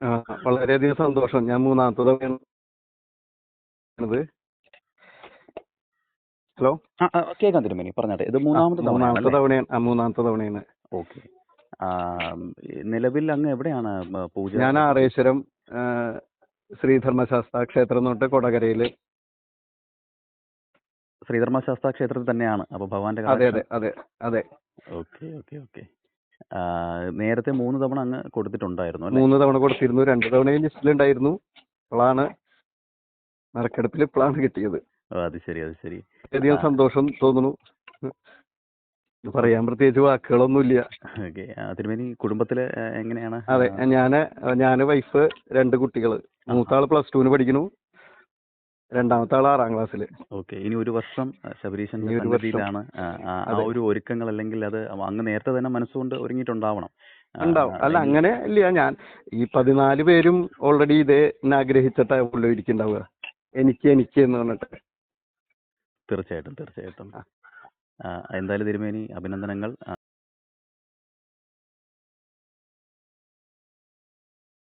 ആ, വളരെയധികം സന്തോഷം. ഞാൻ മൂന്നാമത്തെ തവണയാണ് ഇത്. ഹലോ? ആ, ആ, കേൾക്കാം തിരുമേനി പറഞ്ഞാട്ടെ. ഇത് മൂന്നാമത്തെ മൂന്നാമത്തെ തവണയാണ്. തവണയാണ് ആ, മൂന്നാമത്തെ തവണയാണ്. ഓക്കെ. നിലവിൽ അങ്ങ് എവിടെയാണ് പൂജ? ഞാൻ ആറേശ്വരം ആ, ശ്രീധർമ്മശാസ്ത്ര ക്ഷേത്രം തൊട്ട് കൊടകരയിൽ ശ്രീധർമ്മശാസ്ത്ര ക്ഷേത്രത്തിൽ തന്നെയാണ്. അപ്പൊ ഭഗവാന്റെ അതെ അതെ അതെ അതെ. Okay okay okay. നേരത്തെ മൂന്ന് തവണ അങ്ങ് കൊടുത്തിട്ടുണ്ടായിരുന്നു അല്ലേ? മൂന്ന് തവണ കൊടുത്തിരുന്നു രണ്ട് തവണയും ലിസ്റ്റിലുണ്ടായിരുന്നു. ഇപ്പോഴാണ് നറുക്കെടുപ്പിൽ ഇപ്പോഴാണ് കിട്ടിയത്. ഓ, അത് ശരി അത് ശരി. അധികം സന്തോഷം തോന്നുന്നു. ഇത് പറയാൻ പ്രത്യേകിച്ച് വാക്കുകളൊന്നുമില്ല. ഓക്കെ തിരുമേനി കുടുംബത്തിൽ എങ്ങനെയാണ്? അതെ ഞാൻ ഞാൻ വൈഫ് രണ്ട് കുട്ടികൾ. മൂത്താൾ പ്ലസ് ടുവിന് പഠിക്കുന്നു. രണ്ടാമത്തെ ആൾ ആറാം ക്ലാസ്സിൽ ഓക്കെ. ഇനി ഒരു വർഷം ശബരീശൻ സന്നിധിയിലാണ് ആ, ഒരു ഒരുക്കങ്ങൾ അല്ലെങ്കിൽ അത് അങ്ങ് നേരത്തെ തന്നെ മനസ്സുകൊണ്ട് ഒരുങ്ങിയിട്ടുണ്ടാവണം. ഉണ്ടാവും. അല്ല അങ്ങനെ ഇല്ല. ഞാൻ ഈ പതിനാല് പേരും ഓൾറെഡി ഇതേ ആഗ്രഹിച്ചിട്ടാ ഉള്ളു ഇരിക്കുന്നുണ്ടാവുക. എനിക്ക് എനിക്ക് എന്ന് പറഞ്ഞിട്ട്. തീർച്ചയായിട്ടും തീർച്ചയായിട്ടും. എന്തായാലും തിരുമേനി അഭിനന്ദനങ്ങൾ.